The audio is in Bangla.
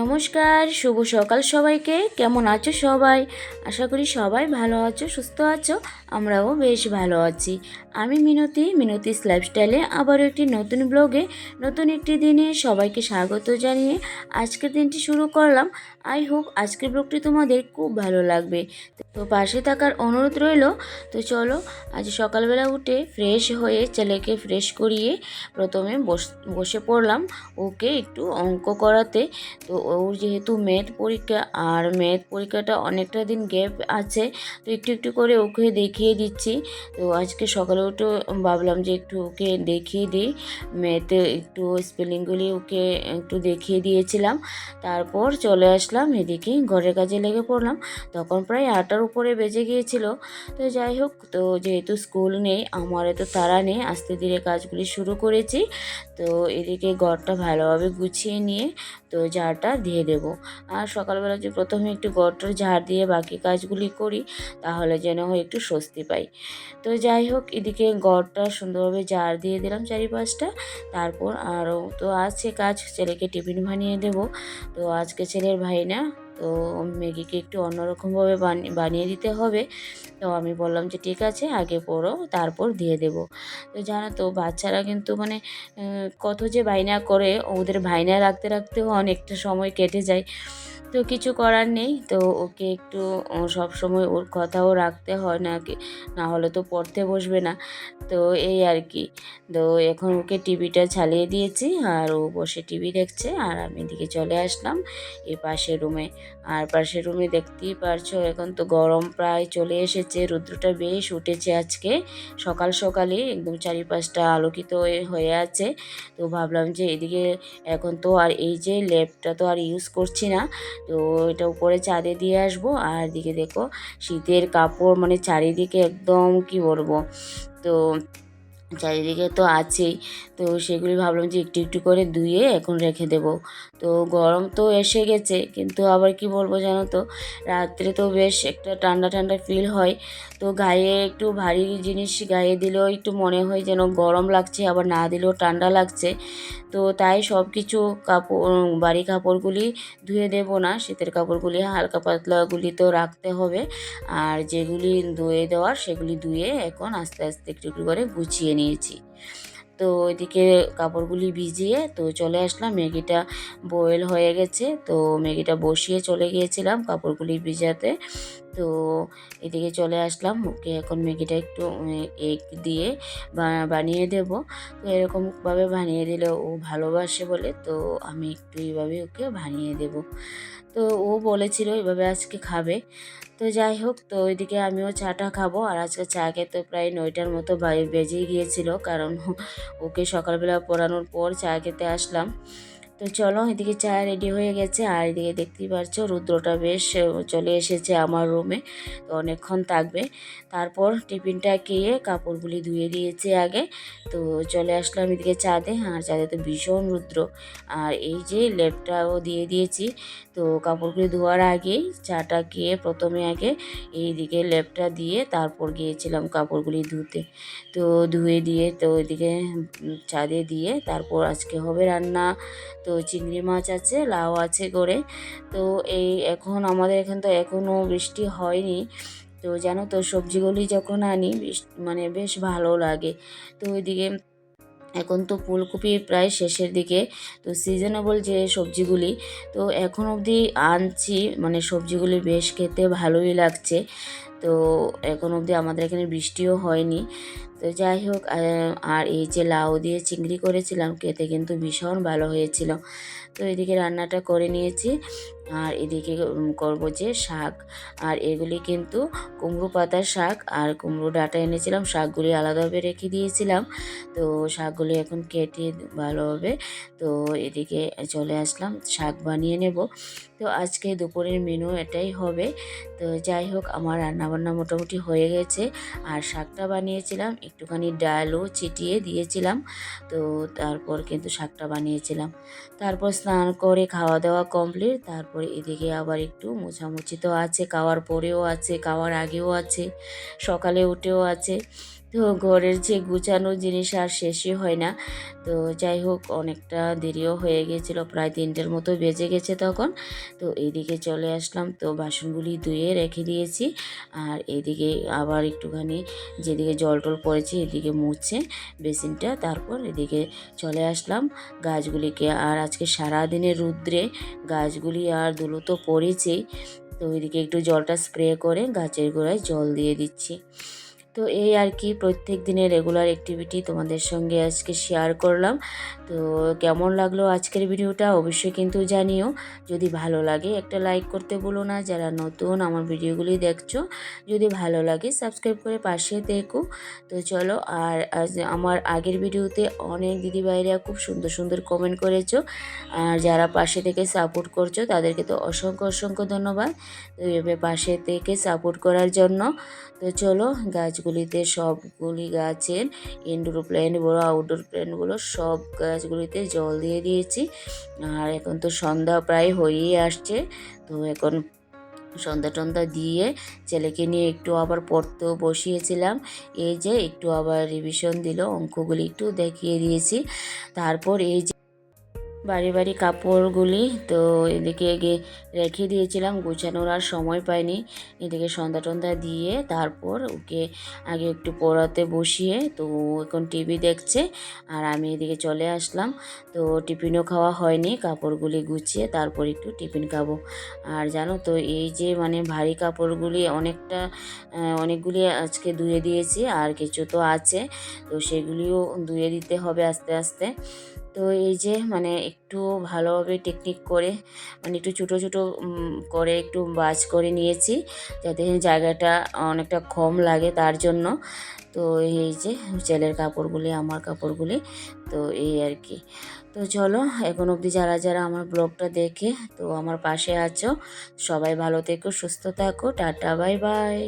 নমস্কার, শুভ সকাল সবাইকে। কেমন আছো সবাই? আশা করি সবাই ভালো আছো, সুস্থ আছো, আমরাও বেশ ভালো আছি। আমি মিনতি, মিনতিস লাইফস্টাইলে আবারও একটি নতুন ব্লগে নতুন একটি দিনে সবাইকে স্বাগত জানিয়ে আজকের দিনটি শুরু করলাম। আই হোপ আজকের ব্লগটি তোমাদের খুব ভালো লাগবে। তো পাশে থাকার অনুরোধ রইল, তো চলো আজ সকালবেলা উঠে ফ্রেশ হয়ে ছেলেকে ফ্রেশ করিয়ে প্রথমে বস- পড়লাম। ওকে একটু অঙ্ক করাতে। তো ওর যেহেতু ম্যাথ পরীক্ষা, আর ম্যাথ পরীক্ষাটা অনেকটা দিন গ্যাপ আছে, তো একটু একটু করে ওকে দেখিয়ে দিচ্ছি। তো আজকে সকালে উঠে ভাবলাম যে একটু ওকে দেখিয়ে দিই। ম্যাথে একটু স্পেলিংগুলি ওকে একটু দেখিয়ে দিয়েছিলাম। তারপর চলে আসলাম এদিকে ঘরের কাজে লেগে পড়লাম। তখন প্রায় আটটার উপরে বেজে গিয়েছিল। তো যাই হোক, তো যেহেতু স্কুল নেই আমার এত তারা নেই। আস্তে ধীরে কাজগুলি শুরু করেছি। তো এদিকে গড়টা ভালোভাবে গুছিয়ে নিয়ে তো ঝাড়টা দিয়ে দেব। আর সকালবেলা যে প্রথমে একটু গড়টার ঝাড় দিয়ে বাকি কাজগুলি করি, তাহলে যেন একটু স্বস্তি পাই। তো যাই হোক, এদিকে গড়টা সুন্দরভাবে ঝাড় দিয়ে দিলাম চারিপাশটা। তারপর আরও তো আছে কাজ, ছেলেকে টিফিন বানিয়ে দেব। তো আজকে ছেলের ভাই না তো ম্যাগিকে একটু অন্যরকমভাবে বানিয়ে বানিয়ে দিতে হবে। তো আমি বললাম যে, ঠিক আছে, আগে পড়ো, তারপর দিয়ে দেব। তো জানো তো, বাচ্চারা কিন্তু মানে কত যে বাইনা করে, ওদের ভাইনা রাখতে, রাখতেও অনেকটা সময় কেটে যায়। তো কিছু করার নেই। তো ওকে একটু সব সময় ওর কথাও রাখতে হয় না না হলে তো পড়তে বসবে না। তো এই আর কি। তো এখন ওকে টিভিটা ছালিয়ে দিয়েছি, আর ও বসে টিভি দেখছে, আর আমি এদিকে চলে আসলাম এই পাশের রুমে। আর পাশের রুমে দেখতেই পারছ, এখন তো গরম প্রায় চলে এসেছে, রুদ্রটা বেশ উঠেছে আজকে। সকাল সকালে একদম চারিপাশটা আলোকিত হয়ে- আছে। তো ভাবলাম যে এদিকে এখন তো আর এই যে ল্যাপটা তো আর ইউজ করছি না। তো এটা উপরে ছাদে দিয়ে আসব, আর দিকে দেখো শীতের কাপড় মানে চারিদিকে একদম কি বলব? তো চারিদিকে তো আছেই। তো সেগুলি ভাবলাম যে একটু একটু করে ধুয়ে এখন রেখে দেব। তো গরম তো এসে গেছে, কিন্তু আবার কি বলব জানো তো? রাত্রে তো বেশ একটা ঠান্ডা ঠান্ডা ফিল হয়। তো গায়ে একটু ভারী জিনিস গায়ে দিলেও একটু মনে হয় যেন গরম লাগছে, আবার না দিলেও ঠান্ডা লাগছে। তো তাই সব কিছু কাপড়, বাড়ি কাপড়গুলি ধুয়ে দেব না, শীতের কাপড়গুলি হালকা পাতলাগুলি তো রাখতে হবে। আর যেগুলি ধুয়ে দেওয়ার সেগুলি ধুয়ে এখন আস্তে আস্তে একটু একটু করে গুছিয়ে নিয়েছি। তো এদিকে কাপড়গুলি ভিজিয়ে তো চলে আসলাম। ম্যাগিটা বয়েল হয়ে গেছে। তো ম্যাগিটা বসিয়ে চলে গিয়েছিলাম কাপড়গুলি ভিজাতে। তো এদিকে চলে আসলাম। ওকে এখন ম্যাগিটা একটু এগ দিয়ে বানিয়ে দেব। তো এরকমভাবে বানিয়ে দিলে ও ভালোবাসে বলে, তো আমি একটু এইভাবে ওকে বানিয়ে দেব। তো ও বলেছিল এভাবে আজকে খাবে। তো যাই হোক, তো ওইদিকে আমিও চাটা খাব। আর আজকে চা খেতে প্রায় নয়টার মতো বেজেই গিয়েছিল। কারণ ওকে সকালবেলা পড়ানোর পর চা খেতে আসলাম। তো চলো, এদিকে চা রেডি হয়ে গেছে। আর এদিকে দেখতেই পাচ্ছ, রুদ্রটা বেশ চলে এসেছে আমার রুমে তো অনেকক্ষণ থাকবে। তারপর টিফিনটা খেয়ে কাপড়গুলি ধুয়ে দিয়েছে আগে। তো চলে আসলাম এদিকে চাঁদে আর চাঁদে তো ভীষণ রুদ্র। আর এই যে লেপটাও দিয়ে দিয়েছি। তো কাপড়গুলি ধোয়ার আগেই চাটা খেয়ে প্রথমে আগে এইদিকে লেপটা দিয়ে তারপর গিয়েছিলাম কাপড়গুলি ধুতে। তো ধুয়ে দিয়ে তো এদিকে চাঁদে দিয়ে তারপর আজকে হবে রান্না। তো চিংড়ি মাছ আছে, লাউ আছে করে। তো এই এখন আমাদের এখান তো এখনও বৃষ্টি হয়নি। তো জানো তো, সবজিগুলি যখন আনি মানে বেশ ভালো লাগে। তো ওইদিকে এখন তো ফুলকপি প্রায় শেষের দিকে। তো সিজনেবল যে সবজিগুলি, তো এখন অবধি আনছি মানে সবজিগুলি বেশ খেতে ভালোই লাগছে। তো এখন অবধি আমাদের এখানে বৃষ্টিও হয়নি। তো যাই হোক আর এই যে লাউ দিয়ে চিংড়ি করেছিলাম, খেতে কিন্তু ভীষণ ভালো হয়েছিল। তো এদিকে রান্নাটা করে নিয়েছি, আর এদিকে করব যে শাক। আর এগুলি কিন্তু কুমড়ো পাতার শাক, আর কুমড়ো ডাটা এনেছিলাম, শাকগুলি আলাদাভাবে রেখে দিয়েছিলাম। তো শাকগুলি এখন কেটে ভালোভাবে তো এদিকে চলে আসলাম, শাক বানিয়ে নেব। তো আজকে দুপুরের মেনু এটাই হবে। তো যাই হোক, আমার রান্নাবান্না মোটামুটি হয়ে গেছে। আর শাকটা বানিয়েছিলাম, একটুখানি ডালও চিটিয়ে দিয়েছিলাম। তো তারপর কিন্তু শাকটা বানিয়েছিলাম। তারপর স্নান করে খাওয়া দাওয়া কমপ্লিট তারপর এদিকে আবার একটু মোছামুছি তো আছে, খাওয়ার পরেও আছে, খাওয়ার আগেও আছে, সকালে উঠেও আছে। তো ঘরের যে গুছানো জিনিস আর শেষই হয় না। তো যাই হোক, অনেকটা দেরিও হয়ে গিয়েছিল প্রায় তিনটের মতো বেজে গেছে তখন। তো এইদিকে চলে আসলাম, তো বাসনগুলি ধুয়ে রেখে দিয়েছি। আর এদিকে আবার একটুখানি যেদিকে জল টল পড়েছে, এদিকে মুছে বেসিনটা, তারপর এদিকে চলে আসলাম। গাছগুলিকে আর আজকে সারাদিনের রুদ্রে গাছগুলি আর ধুলো তো পড়েছেই। তো ওইদিকে একটু জলটা স্প্রে করে গাছের গোড়ায় জল দিয়ে দিচ্ছি। তো এই আর কি প্রত্যেক দিনের রেগুলার অ্যাক্টিভিটি তোমাদের সঙ্গে আজকে শেয়ার করলাম। তো কেমন লাগল আজকের ভিডিওটা অবশ্যই কিন্তু জানিও। যদি ভালো লাগে একটা লাইক করতে বলো না, যারা নতুন আমার ভিডিওগুলি দেখছ, যদি ভালো লাগে সাবস্ক্রাইব করে পাশে দেখো। তো চলো, আর আমার আগের ভিডিওতে অনেক দিদিভাইরা খুব সুন্দর সুন্দর কমেন্ট করেছ। আর যারা পাশে থেকে সাপোর্ট করছ, তাদেরকে তো অসংখ্য অসংখ্য ধন্যবাদ। তো এভাবে পাশে থেকে সাপোর্ট করার জন্য। তো চলো গাছগুলিতে সবগুলি গাছের ইনডোর প্ল্যান্ট বলো আউটডোর প্ল্যান্টগুলো সব গাছগুলিতে জল দিয়ে দিয়েছি। আর এখন তো সন্ধ্যা প্রায় হয়েই আসছে, তো এখন সন্ধ্যা টন্ধা দিয়ে ছেলেকে নিয়ে একটু আবার পড়তেও বসিয়েছিলাম। এই যে একটু আবার রিভিশন দিল, অঙ্কগুলি একটু দেখিয়ে দিয়েছি। তারপর এই যে বাড়ি বাড়ি কাপড়গুলি তো এদিকে গিয়ে রেখে দিয়েছিলাম, গোছানোর আর সময় পাইনি। এদিকে সন্ধ্যা টন্ধা দিয়ে তারপর ওকে আগে একটু পড়াতে বসিয়ে তো এখন টিভি দেখছে আর আমি এদিকে চলে আসলাম। তো টিফিনও খাওয়া হয়নি, কাপড়গুলি গুছিয়ে তারপর একটু টিফিন খাব। আর জানো তো এই যে মানে ভারী কাপড়গুলি অনেকটা অনেকগুলি আজকে ধুয়ে দিয়েছি আর কিছু তো আছে, তো সেগুলিও ধুয়ে দিতে হবে আস্তে আস্তে। তো এই যে মানে একটু ভালোভাবে টেকনিক করে মানে একটু ছোটো ছোটো করে একটু বাজ করে নিয়েছি যাতে জায়গাটা অনেকটা কম লাগে তার জন্য। তো এই যে ছেলের কাপড়গুলি, আমার কাপড়গুলি, তো এই আর কি। তো চলো, এখন অবধি যারা যারা আমার ব্লগটা দেখে, তো আমার পাশে আছো, সবাই ভালো থেকো, সুস্থ থাকো, টাটা, বাই বাই।